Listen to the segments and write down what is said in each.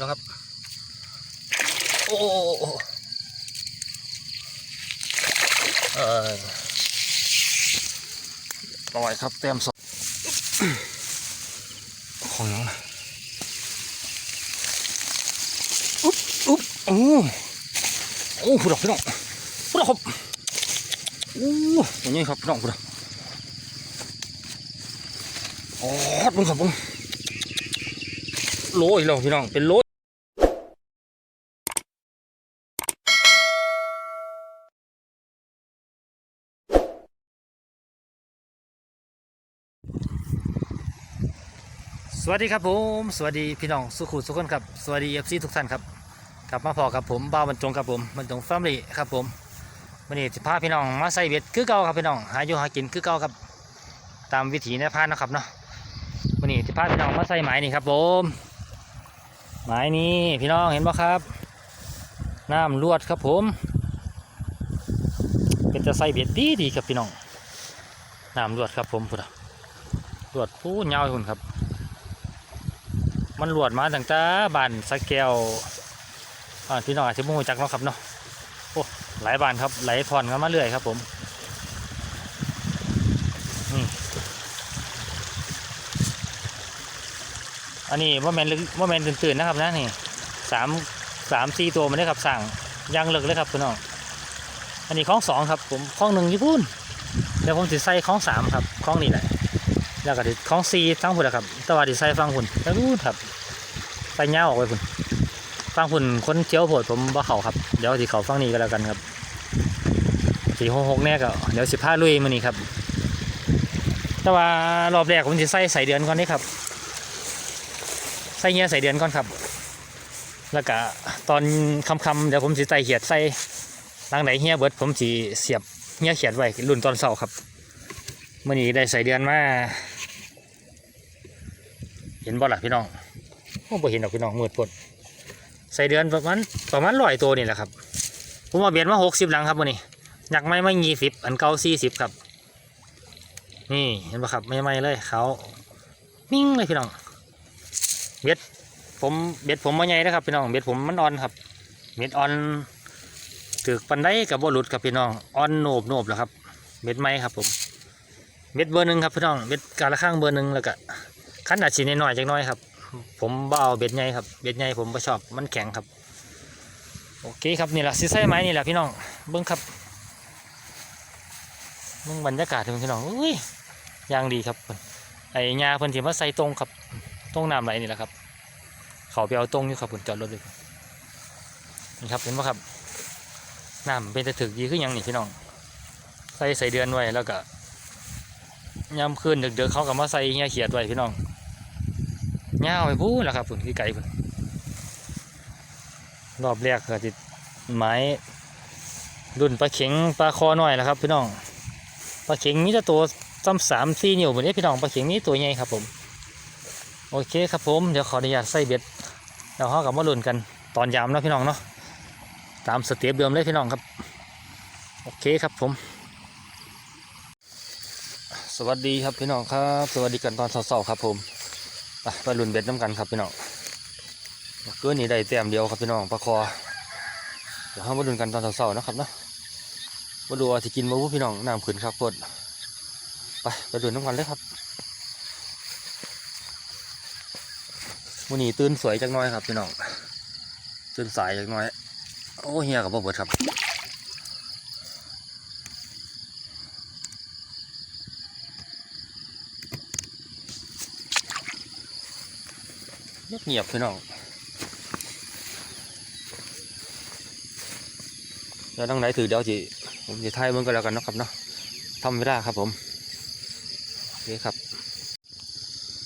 นะครับ โอ้เออปล่อยครับเต็มสองของยังนะอุ๊บอุ๊บโอ้โอ้ผู้ดอกพี่น้องผู้ดอกครับโอ้อย่างนี้ครับพี่น้องผู้ดอกโอ๋อมึงครับมึงโลอีกแล้วพี่น้องเป็นโล สวัสดีครับผมสวัสดีพี่น้องสุขุมสุขคนครับสวัสดีเอฟซีทุกท่านครับกลับมาพอกับผมบ้าบรรจงครับผมบรรจงแฟมิลี่ครับผมวันนี้จะพาพี่น้องมาใส่เบ็ดคือเก่าครับพี่น้องหาอยู่หากินคือเก่าครับตามวิถีในพานนะครับเนาะวันนี้จะพาพี่น้องมาใส่หมายนี่ครับผมหมายนี้พี่น้องเห็นปะครับน้ำลวดครับผมเป็นจะใส่เบ็ดดีดีครับพี่น้องน้ำลวดครับผมพุทธลวดผู้ยาวหุ่นครับ มันหลวดมาตั้งแต่บ้านสะแก้วอ่าพี่น้องอาจจะมุ่งจักเนาะครับเนาะโอ้หลายบ้านครับไหลผ่อนกันมาเรื่อยครับผมนี่อันนี้ว่าแมนลึกว่าแมนตื่นๆนะครับนะนี่สามสามสี่ตัวมันได้ครับสั่งยางเลิกเลยครับพี่น้องอันนี้คล้องสองครับผมคล้องหนึ่งญี่ปุ่นเดี๋ยวผมจะใส่คล้องสามครับคล้องนี่แหละแล้วก็ติดของซีทั้งหุ่นะครับแตวันที่ใส่ฟังหุ่นแล้วนู่นครับ ไปเงาออกไปหุ่นฟังหุ่นคนเจียวโผดผมบ่เขาครับ เดี๋ยวที่เขาฟังนี้ก็แล้วกันครับสี่หกหกเนี่ยก็เดี๋ยวสิบห้าลุยมานี่ครับ แต่ว่ารอบแรกผมจะใส่ใส่เดือนก่อนนี่ครับ ใส่เงี้ยใส่เดือนก่อนครับ แล้วก็ตอนคำๆเดี๋ยวผมสิใส่เขียดใส่หลังไหนเฮียเบิดผมสิเสียบเฮียเขียดไว้รุ่นตอนเสาร์ครับมื่อนี้ได้ใส่เดือนมาเห็นบ่ล่ะพี่น้อง บ่เห็นดอกพี่น้องมืดปดใส่เดือนประมาณประมาณร้อยตัวนี่แหละครับ ผมเอาเบียดมาหกสิบหลังครับมื่อนี้หยักไม้ไม่ยี่สิบอันเก่าสี่สิบครับ นี่เห็นปะครับไม่ไม่เลยเขามิ่งเลยพี่น้องเบ็ดผมเบ็ดผมมาใหญ่นะครับพี่น้องเบ็ดผมมันอ่อนครับเบ็ดอ่อนถือปันได้กับบ่หลุดครับพี่น้องอ่อนโนบโนบแล้วครับเบ็ดไม้ครับผมเม็ดเบอร์หนึ่งครับพี่น้องเม็ดกาละข้างเบอร์หนึ่งแล้วก็ขั้นอาชีนน้อยๆจักหน้อยครับ ผมบ่เอาเบ็ดใหญ่ครับเบ็ดใหญ่ผมบ่ชอบมันแข็งครับ โอเคครับนี่แหละซิไซไม้นี่แหละพี่น้องเบิ้งครับเบิ้งบรรยากาศพี่น้องอุ้ยยางดีครับไอ้ยาเพิ่นที่มาใส่ตรงครับตรงน้ำไหลนี่แหละครับ เขาไปเอาตรงอยู่ครับผมจอดรถเลยนี่ครับเห็นไหมครับน้ำเป็นตะถึกดีขึ้นยังนี่พี่น้อง ใส่ใส่เดือนไว้แล้วก็ยามคืนดึกๆเขาก็มาใส่เงี้ยเขียดไว้พี่น้อง เงาไปพูดแล้วครับฝุ่นที่ไก่ฝุ่นรอบแรกก็ติดไม้รุ่นปลาเข็งปลาคอหน่อยแล้วครับพี่น้องปลาเข็งนี่จะตัวซ้ำสามสี่นิ้วเหมือนนี้พี่น้องปลาเข็งนี้ตัวใหญ่ครับผมโอเคครับผมเดี๋ยวขออนุญาตใส่เบ็ดแล้วเขากับมาลุ่นกันตอนยามนะพี่น้องเนาะตามสเต็ปเดิมเลยพี่น้องครับ โอเคครับผม สวัสดีครับพี่น้องครับ สวัสดีกันตอนเช้าๆครับผม ไปลุนเบ็ดน้ำกันครับพี่น้องเมื่อนี้ได้แต้มเดียวครับพี่น้องปลาคอเดี๋ยวเรามาลุนกันตอนเช้าๆนะครับเนาะมาดูว่าที่กินมาวุ้พี่น้องน้ำขึ้นครับกดไปไปลุนน้ำกันเลยครับวันนี้ตื่นสวยจังน้อยครับพี่น้องตื่นสายจังน้อย โอ้เฮียกับพ่อเบิดครับ เงียบพี่น้องเดี๋ยวต้งไหนถือเดี๋ยวจีผมจะถ่ายเบิ่งกันแล้วกันเนาะครับเนาะทำเวลาครับผมโอเคครับ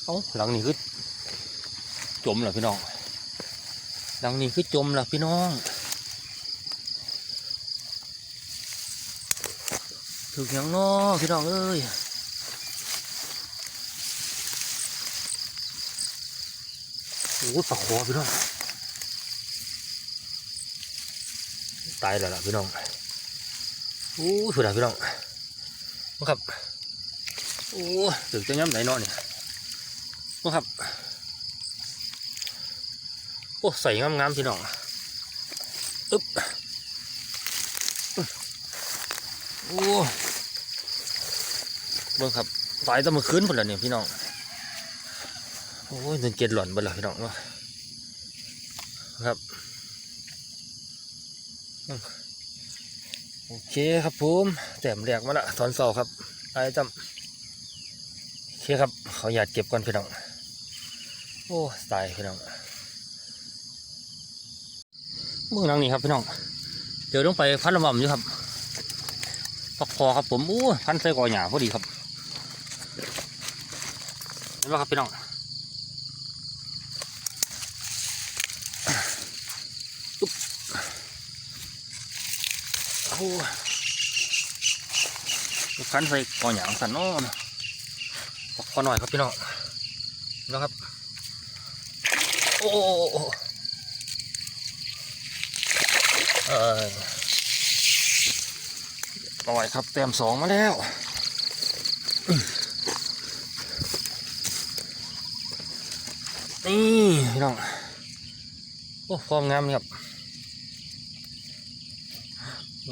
เอ้าหลังนี้คือจมเหรอพี่น้องหลังนี้คือจมเหรอพี่น้องถึกหยังเนาะพี่น้องเอ้ย อ้ยปลาคอพี่น้องตายแล้วล่ะพี่น้องโอ้สุดาพี่น้องมาครับโอ้ถึงจะย้ำไหนนอนเนี่ยมาครับโอ้ใส่งามๆพี่น้องอึ๊บโอ้เบิ่งครับตายตั้งมาคืนหมดแล้วเนี่ยพี่น้อง โอ้ยจนเกล็ดหล่อนหมดแล้วพี่น้องเนาะครับโอเคครับผมแต้มแรกมาละตอนเสาครับไอ้จำโอเคครับเขาอยากเก็บก่อนพี่น้องโอ้ตายพี่น้องเมืองนังนี่ครับพี่น้องเดี๋ยวต้องไปพัดลมอยู่ครับปักคอครับผมอู้พันใส่กอหยาพอดีครับเห็นไหมครับพี่น้อง โอ้พันใส่กอหยาสันน้นปักคอหน่อยครับพี่น้องนะครับ โอ้เออปล่อยครับเต็มสองมาแล้วนี่พี่น้อง โอ้ฟอร์มงามนี่ครับ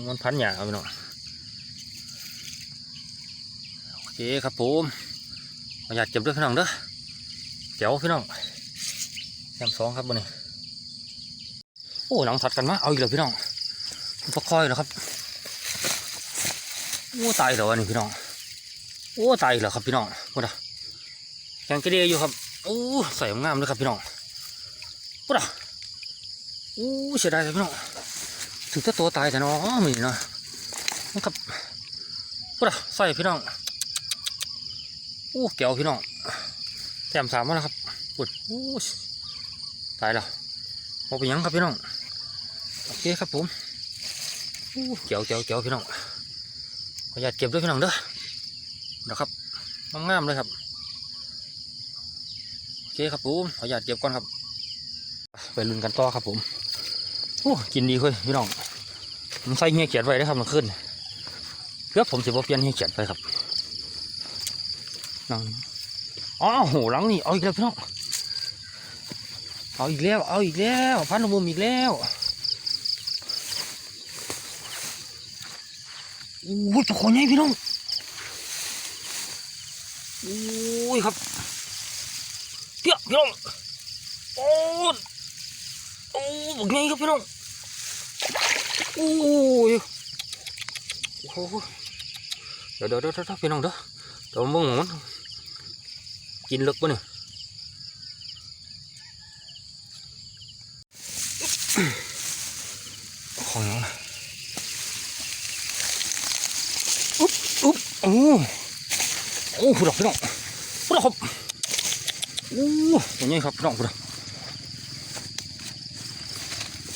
มันพันหยาครับพี่น้องโอเคครับผมขออยากเก็บด้วยพี่น้องเด้อเจ๋วพี่น้องแต้มสองครับบนนี้โอ้หนังถัดกันมาเอาอีกแล้วพี่น้องพอคอยแล้วครับโอ้ตายแล้วอันนี้พี่น้องโอ้ตายแล้วครับพี่น้องพูดอะยังกระเดียอยู่ครับโอ้ใส่งามเลยครับพี่น้องพูดอะโอ้เสียดายเลยพี่น้อง ถึงจะตัวตายแต่เนาะมีเนาะนะครับพูดอะใส่พี่น้องโอ้เกี่ยวพี่น้องแต้มสามแล้วครับปุดโอ้ตายแล้วพอไปยังครับพี่น้องโอเคครับผมอู้เจียวเจียวเจียวพี่น้องขออนุญาตเก็บด้วยพี่น้องเด้อนะครับงามๆเลยครับโอเคครับผมขออนุญาตเก็บก่อนครับ ไปลุ้นกันต่อครับผม โอ้กินดีเลยพี่น้องผมใส่เงี้ยเขียนไว้ได้ครับมันขึ้นเพื่อผมจะบ่เปลี่ยนเงี้ยเขียนไปครับนั่งอ๋อโหหลังนี่เอาอีกแล้วพี่น้องเอาอีกแล้วเอาอีกแล้วพันธมุมอีกแล้วโอ้ยตัวขอใหญ่พี่น้องโอ้ยครับเปี้ยพี่น้องโอ้โอ้บอกไงครับพี่น้อง โอ้ยโอ้โหเดี๋ยวเดี๋ยวเดี๋ยวเดี๋ยวพี่น้องเด้อเดี๋ยวมึงมันกินลึกปะเนี่ยของน้องนะอุ๊บอุ๊บโอ้โอ้ผู้ดอกพี่น้องผู้ดอกครับโอ้ตัวนี้ครับพี่น้องผู้ดอก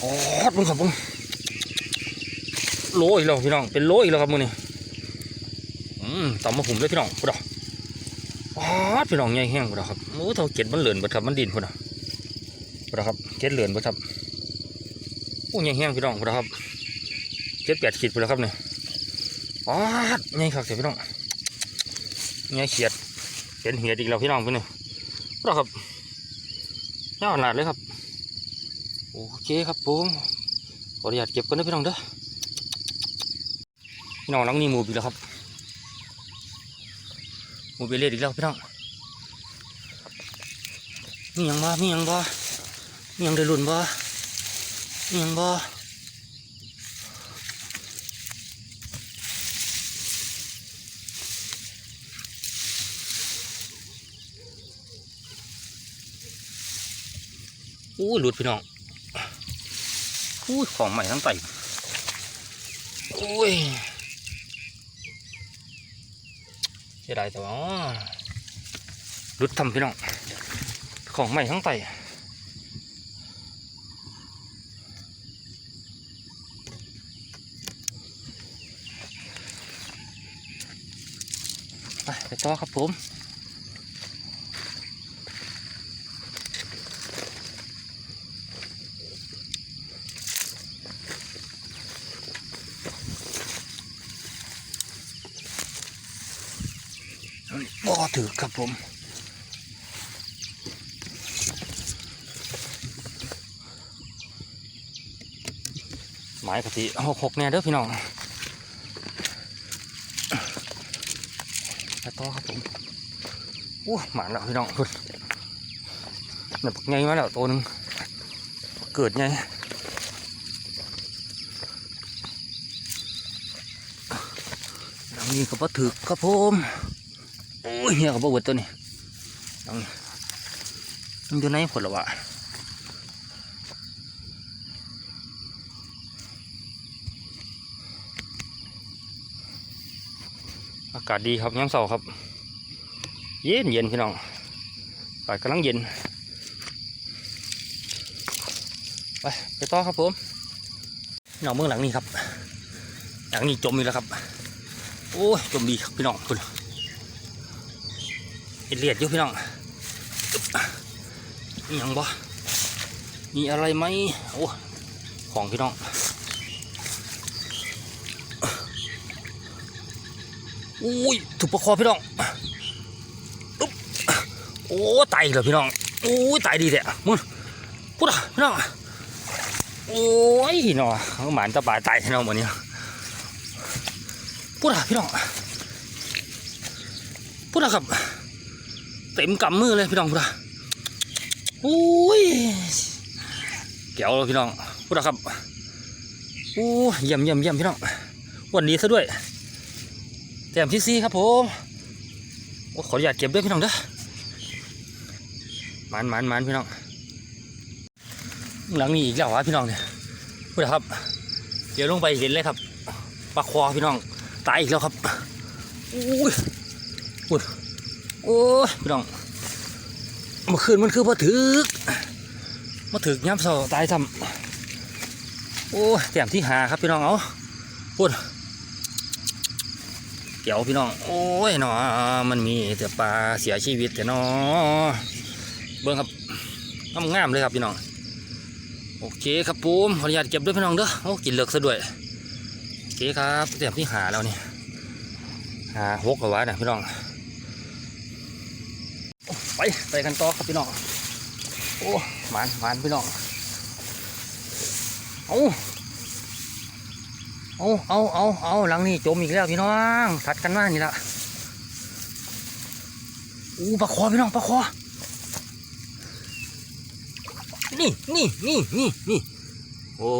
อ๋อมึงครับมึง โลอีกแล้วพี่น้องเป็นโลอีกแล้วครับมึงนี่อืมต่ำมาผมเลยพี่น้องผู้ดอกอ๋อพี่น้องใหญ่แห้งผู้ดอกครับโอ้เท่าเก็ดมันเหลือนบัดครับมันดินผู้ดอกผู้ดอกครับเก็ดเหลือนบัดครับโอ้ยแห้งพี่น้องพุ่นนะครับเจ็ดแปดขีดพุ่นแล้วครับเนี่ยป๊าดใหญ่ครับเสียพี่น้องใหญ่เขียดเป็นเหียดอีกแล้วพี่น้องพุ่นนี่พุ่นนะครับน่าหนาดเลยครับโอเคครับผมขออนุญาตเก็บกันนะพี่น้องเด้อ พี่น้องหลังนี้หมูบีแล้วครับมูบีเล็ดอีกแล้วพี่น้องมีหยังบ่มีหยังบ่มีหยังได้รุ่นบ่อิหยังบ่อู้หลุดพี่น้องอู้ของใหม่ทั้งไตโอ้ย จะได้แต่ว่ารุดทำพี่น้อง ของใหม่ทั้งไตไปต่อครับผมบ่ ถือครับผมหมายกะทิหกหกเนี่ยเด้อพี่น้องไปต่อครับผมโอ้หมาแล้วพี่น้องพุ่นแบบไงมาแล้วตัวนึงเกิดไงหลังนี้ก็บ่ถึกครับผม อ้ยเฮียก็บ่เวิดตัวนี้หลังมันอยู่ในผลละวะอากาศดีครับย้ำเสาครับ เย็นเย็นพี่น้องอากาศกำลังเย็น ไปไปต่อครับผมพี่น้องเมืองหลังนี้ครับ หลังนี้จมอีกแล้วครับ โอ้ยจมดีครับพี่น้องคุณ เอเลียดอยู่พี่น้องมีหยังบ่มีอะไรไหมโอ้ของพี่น้องอุ้ยถูกประคอพี่น้องอุ๊บโอ้ตายอีกแล้วพี่น้องโอ้ยตายดีแท้มึงพูดอะพี่น้องโอ้ยเนาะเอหมานตะบายตายพี่น้องหมดนี้พูดอะพี่น้องพูดอะครับ เต็มกำมือเลยพี่น้องพูดอะโอ้ยเกี่ยวเลยพี่น้องพูดอะครับโอ้ยเยี่ยมเยี่ยมเยี่ยมพี่น้องวันนี้ซะด้วยแต้มที่สี่ครับผมโอ้ขออนุญาตเก็บด้วยพี่น้องเด้อมันมันมันพี่น้องหลังนี้อีกแล้ววะพี่น้องเนี่ยพูดครับ เดี๋ยวลงไปเห็นเลยครับปลาคอพี่น้องตายอีกแล้วครับอุ้ยพูด โอ้ยพี่น้องเมื่อคืนมันคือพอถึกมาถึกย้ำเสาตายทำโอ้ยแต้มที่หาครับพี่น้องเอาพูดเกี่ยวพี่น้อง โอ้ยเนาะมันมีแต่ปลาเสียชีวิตแต่เนาะเบิ้งครับงามๆเลยครับพี่น้อง โอเคครับผมขออนุญาตเก็บด้วยพี่น้องเด้อโอ้กินเหลือกซะด้วยโอเคครับเตรียมที่หาแล้วนี่หาหกเอาไว้นะพี่น้อง ไปไปกันต่อครับพี่น้องโอ้หมานหมานพี่น้องเอาเอาเอาเอาเอาหลังนี้จมอีกแล้วพี่น้องถัดกันมานี่ละอู้ปลาคอพี่น้องปลาคอนี่นี่นี่นี่นี่โอ้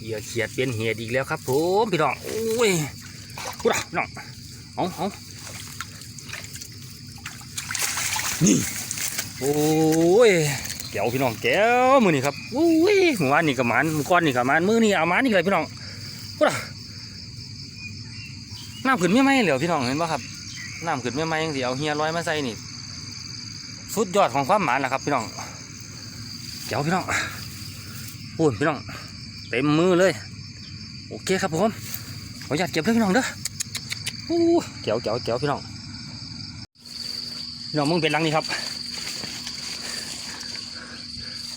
เหยื่อเขียดเป็นเหตุอีกแล้วครับผมพี่น้องโอ้ยกูด่าพี่น้องเอาเอา นี่ โอ้ยแก้วพี่น้องแก้วมือนี่ครับโอ้ยเมื่อวานนี่กับมันเมื่อก่อนนี่กับมันมือนี่เอามันนี่เลยพี่น้องพูดอะน้ำขึ้นไม่ไหมเหลียวพี่น้องเห็นป่ะครับน้ำขึ้นไม่ไหมยังสิเอาเฮียร้อยมาใส่นี่สุดยอดของความหมานแหละครับ พี่น้องเจ๋วพี่น้องปูนพี่น้องเต็มมือเลย โอเคครับผมขออนุญาตเก็บเลยพี่น้องเด้ออู้วเจ๋วเจ๋วพี่น้อง พี่น้องมึงเป็นหลังนี้ครับ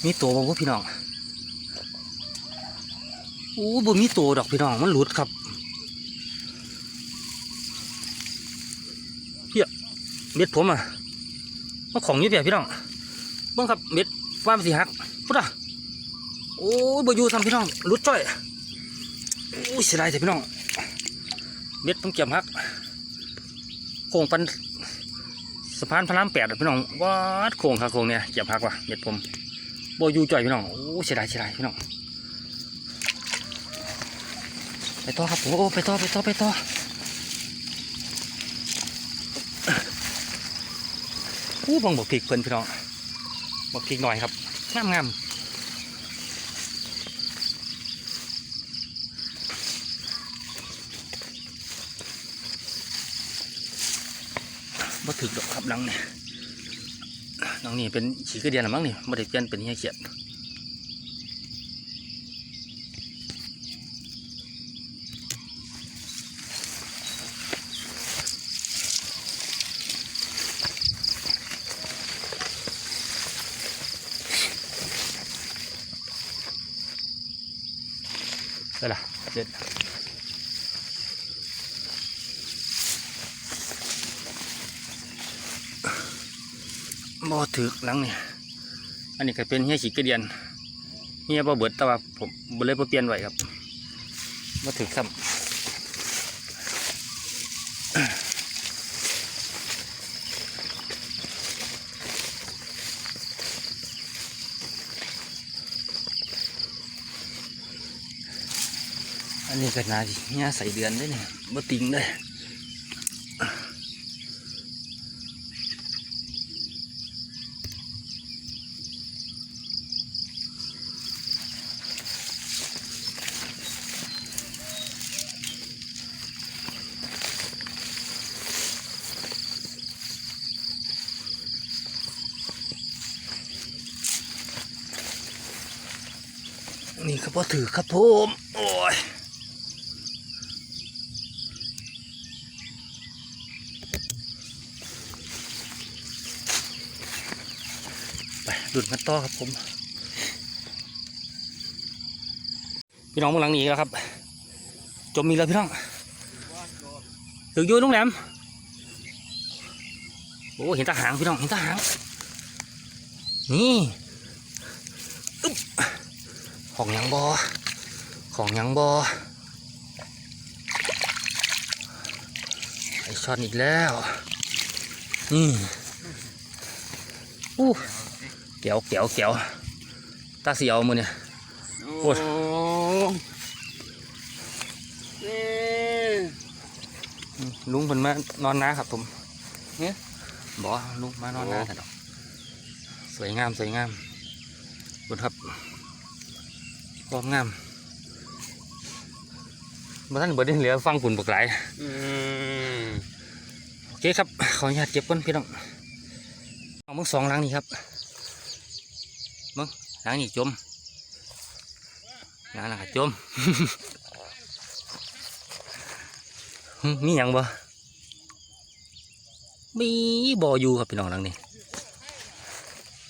มีตัวบ่พี่น้องโอ้บ่มีตัวดอกพี่น้องมันหลุดครับเพี้ยเม็ดผมอะมาของยี่เพี้ยพี่น้องบิ่งครับเม็ดว่ามันสิหักพุทธะโอ้ยบ่อยู่ทำพี่น้องหลุดจ้อยโอ้เสียดายแต่พี่น้องเม็ดต้องเกี่ยมหักโค้งปัน สะพานพระรามแปดพี่น้องวัดโค้งค่ะโค้งเนี่ยเกี่ยมหักว่ะเม็ดผมบอยู่จ่อยพี่น้องโอ้เสียดายเสียดายพี่น้องไปต่อครับโอ้ไปต่อไปต่อไปต่ออู้บังบอกพริกเพิ่นพี่น้องบอกพริกหน่อยครับงามงาม บ่ถึกดอกครับหลังเนี่ยหลังนี่เป็นฉีกระเดียนหรือมั้งนี่บ่ได้เปลี่ยนเป็นเฮียเขียดได้ละเสร็จ บ่ถึกหลังนี่อันนี้ก็เป็นเฮียฉีกระเดียนเฮียบ่เบิดแต่ว่าผมบ่เลยบ่เปลี่ยนไว้ครับมาถึงครับอันนี้ก็นาจะเนี่ยใส่เดือนได้เนี่ยบ่ติงเลย นี่ ครับผมโอ้ยไปดุดกันต่อครับผม พี่น้องเมื่อหลังนี้แล้วครับ จมมีแล้วพี่น้องถึงอยู่ลุงแหลมโอ้เห็นตาหางพี่น้องเห็นตาหางนี่ของยังบอ ของหยังบอไอช็อตอีกแล้วนี่อู้เกี่ยวเกี่ยวเกี่ยวตาเสียวมือเนี่ยโอ้ยนี่ลุงเพิ่นมานอนนาครับผมเนี่ยบอลุงมานอนนาแต่ดอกสวยงามสวยงามบุญครับความงาม มาท่านเบิดได้เหลือฟังฝุ่นบกหลายอืมโอเคครับ ขออนุญาตเก็บก่อนพี่น้องเอามึงสองหลังนี่ครับมึงหลังนี่จมหลังนั่นก็จมหึมีหยังบ่มีบ่อยู่ครับพี่น้องหลังนี้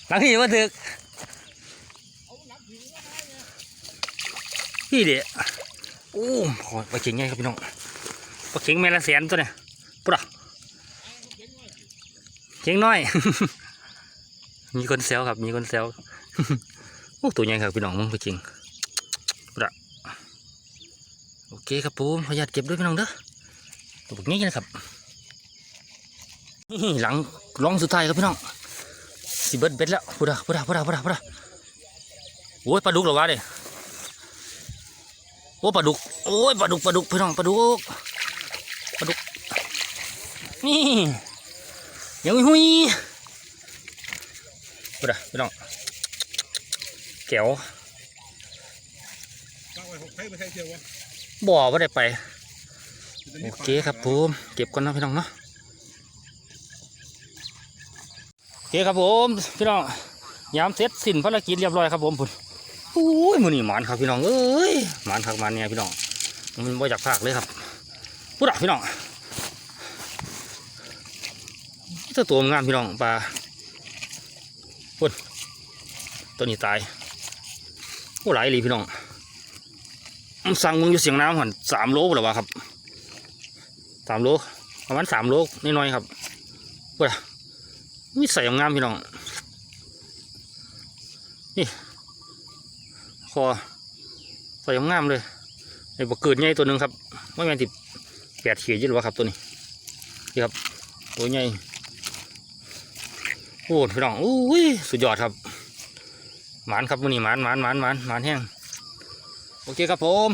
หลังนี้มาถึกพี่เด็ โอ้โหปลาเข็งไงครับพี่น้องปลาเข็งแม่ละแสนตัวเนี่ยปุ๊ดเชียงน้อย มีคนแซวครับ มีคนแซวโอ้ตัวใหญ่ครับพี่น้องมึงไปจริงประโอเคครับผมขออนุญาตเก็บด้วยพี่น้องเด้อตัวแบบนี้นะครับนี่หลังร้องสุดท้ายครับพี่น้องสิเบิดเบ็ดแล้วพุดาพุดาพุดาพุดาพุดาโอ้ยปลาดุกหรอวะเนี่ย โอ้ปลาดุก โอ้ยปลาดุกปลาดุกพี่น้องปลาดุกปลาดุก นี่ยังหุยพูดอะพี่น้องแก้วตั้งไหกไทยไม่ใช่เที่ยวบ่อว่าได้ไป โอเคครับผมเก็บก่อนนะพี่น้องเนาะโอเคครับผมพี่น้องยามเสร็จสิ้นภารกิจเรียบร้อยครับผมพุ่น โอ้ยมือนี่หมานครับพี่น้องเอ้ยหมานคักหมันเนี่ยพี่น้อง มันบ่อยากพากเลยครับพูดอะพี่น้องเจ้าตัวงามพี่น้องปลาพุ่นตัวนี้ตายโอ้หลายลีพี่น้องมันสั่งมึงอยู่เสียงน้ำหันสามโลหรือวะครับสามโลประมาณสามโลนิดหน่อยๆครับเว้ยนี่ใส่งามพี่น้องนี่ คอใส่งามเลยไอ้บกเกิดใหญ่ตัวหนึ่งครับไม่แม่นติแปดขีดยี่หรอครับตัวนี้นี่ครับตัวใหญ่โอ้พี่น้องอุ้ยสุดยอดครับหมานครับมื้อนี้หมานหมานหมานหมานหมานแห้งโอเคครับผม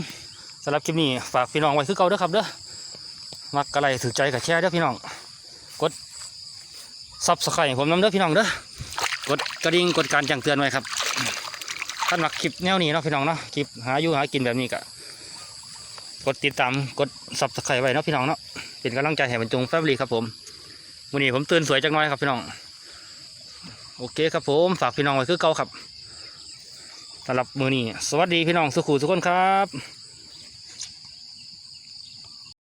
สำหรับคลิปนี้ฝากพี่น้องไว้คือเก่าเด้อครับเด้อมักอะไรถือใจกับแชร์เด้อพี่น้องกดซับสไครต์ผมน้ำเด้อพี่น้องเด้อกดกระดิ่งกดการแจ้งเตือนไว้ครับ ท่านมักคลิปแนวนี้เนาะพี่น้องเนาะคลิปหาอยู่หากินแบบนี้ก็กดติดตามกดสับสไครไว้เนาะพี่น้องเนาะเป็นกำลังใจให้บรรจงแฟบรีครับผมวันนี้ผมตื่นสวยจังน้อยครับพี่น้อง โอเคครับผมฝากพี่น้องไว้คือเก่าครับสำหรับมือนี้สวัสดีพี่น้องสุขุทุกคนครับ